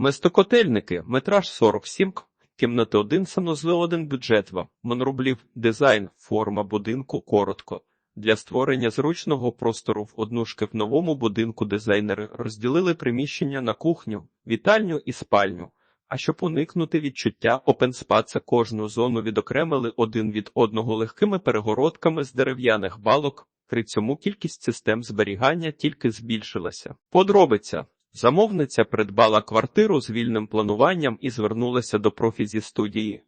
Местокотельники, метраж 47, кімнати 1, санузли 1, бюджет 2, монрублів, дизайн, форма будинку, коротко. Для створення зручного простору в однушки в новому будинку дизайнери розділили приміщення на кухню, вітальню і спальню. А щоб уникнути відчуття опенспаца, кожну зону відокремили один від одного легкими перегородками з дерев'яних балок. При цьому кількість систем зберігання тільки збільшилася. Подробиця. Замовниця придбала квартиру з вільним плануванням і звернулася до профі студії.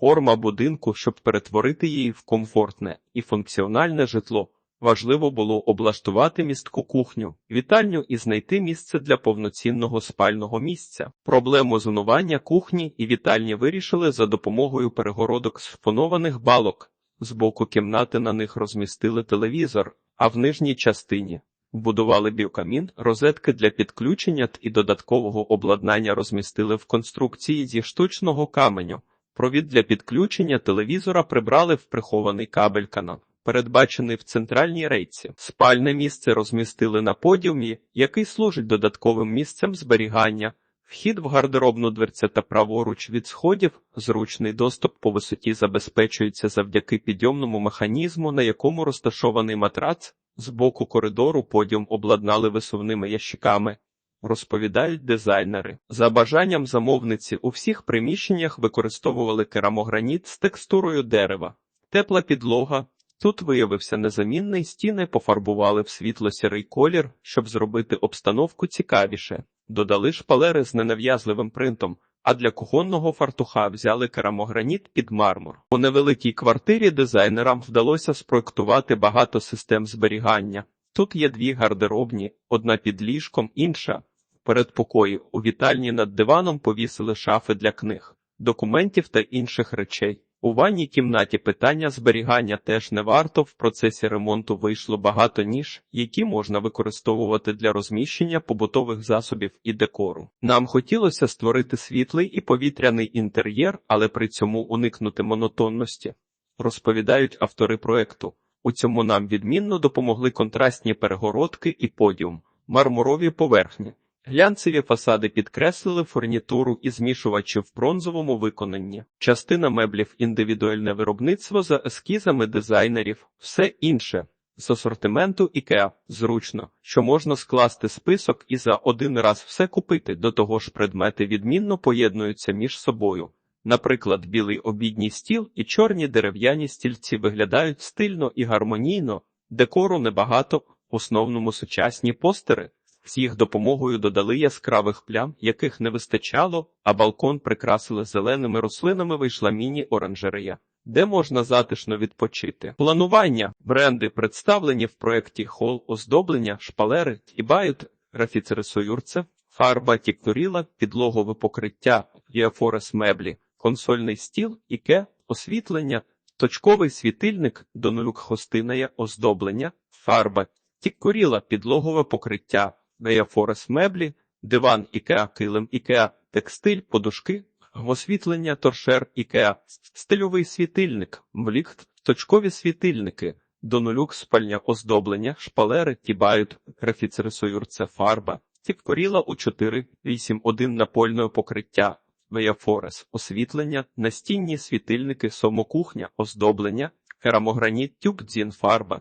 Форма будинку, щоб перетворити її в комфортне і функціональне житло. Важливо було облаштувати містку кухню, вітальню і знайти місце для повноцінного спального місця. Проблему зонування кухні і вітальні вирішили за допомогою перегородок з фонованих балок. З боку кімнати на них розмістили телевізор, а в нижній частині вбудували біокамін, розетки для підключення і додаткового обладнання розмістили в конструкції зі штучного каменю. Провід для підключення телевізора прибрали в прихований кабель канал, передбачений в центральній рейці. Спальне місце розмістили на подіумі, який служить додатковим місцем зберігання. Вхід в гардеробну дверця та праворуч від сходів, зручний доступ по висоті забезпечується завдяки підйомному механізму, на якому розташований матрац. З боку коридору подіум обладнали висувними ящиками. Розповідають дизайнери. За бажанням замовниці у всіх приміщеннях використовували керамограніт з текстурою дерева. Тепла підлога. Тут виявився незамінний, стіни пофарбували в світло-сірий колір, щоб зробити обстановку цікавіше. Додали шпалери з ненав'язливим принтом, а для кухонного фартуха взяли керамограніт під мармур. У невеликій квартирі дизайнерам вдалося спроектувати багато систем зберігання. Тут є дві гардеробні, одна під ліжком, інша передпокої. У вітальні над диваном повісили шафи для книг, документів та інших речей. У ванній кімнаті питання зберігання теж не варто. В процесі ремонту вийшло багато ніж, які можна використовувати для розміщення побутових засобів і декору. Нам хотілося створити світлий і повітряний інтер'єр, але при цьому уникнути монотонності. Розповідають автори проекту. У цьому нам відмінно допомогли контрастні перегородки і подіум, мармурові поверхні. Глянцеві фасади підкреслили фурнітуру і змішувачі в бронзовому виконанні. Частина меблів індивідуальне виробництво за ескізами дизайнерів, все інше з асортименту IKEA. зручно, що можна скласти список і за один раз все купити. До того ж, предмети відмінно поєднуються між собою. Наприклад, білий обідній стіл і чорні дерев'яні стільці виглядають стильно і гармонійно, декору небагато, в основному сучасні постери. З їх допомогою додали яскравих плям, яких не вистачало, а балкон прикрасили зеленими рослинами. Вийшла міні-оранжерея, де можна затишно відпочити. Планування бренди представлені в проєкті хол оздоблення, шпалери і бают, графіцери союрце, фарба тіктуріла, підлогове покриття, єафорес меблі, консольний стіл, іке, освітлення, точковий світильник, донолюк хостинає оздоблення, фарба, тіккоріла, підлогове покриття. Неяфорес меблі, диван Ікеа, килим Ікеа, текстиль, подушки, освітлення, торшер Ікеа, стильовий світильник, мліхт, точкові світильники, донолюк спальня оздоблення, шпалери, тібають, графіцерисоюр це фарба, тіккоріла у 4-8-1 напольне покриття, Веяфорес, освітлення, настінні світильники, сомокухня, оздоблення, керамограніт, тюб, дзін, фарба,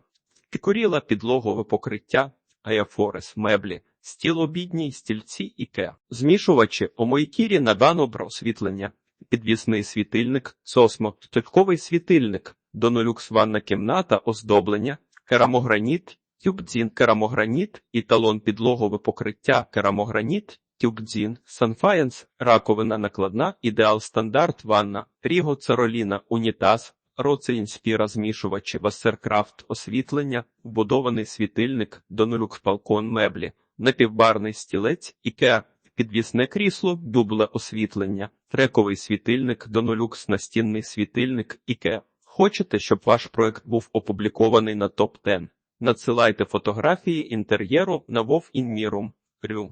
тікоріла підлогове покриття, Аяфорес, меблі, стіл обідній, стільці іке, змішувачі, омойкірі на данобра освітлення, підвісний світильник, сосмо, точковий світильник, донолюкс ванна кімната, оздоблення, керамограніт, тюбдзін, керамограніт, італон підлогове покриття, керамограніт, тюбдзін, санфаєнс, раковина накладна, ідеал стандарт, ванна, ріго цароліна, унітаз, Роцеінспіра змішувачі, Вассеркрафт, освітлення, вбудований світильник, донолюк балкон меблі, напівбарний стілець, ікеа, підвісне крісло, дубле освітлення, трековий світильник, донолюкс настінний світильник, ікеа. Хочете, щоб ваш проект був опублікований на топ 10 Надсилайте фотографії інтер'єру на Вов. Рю.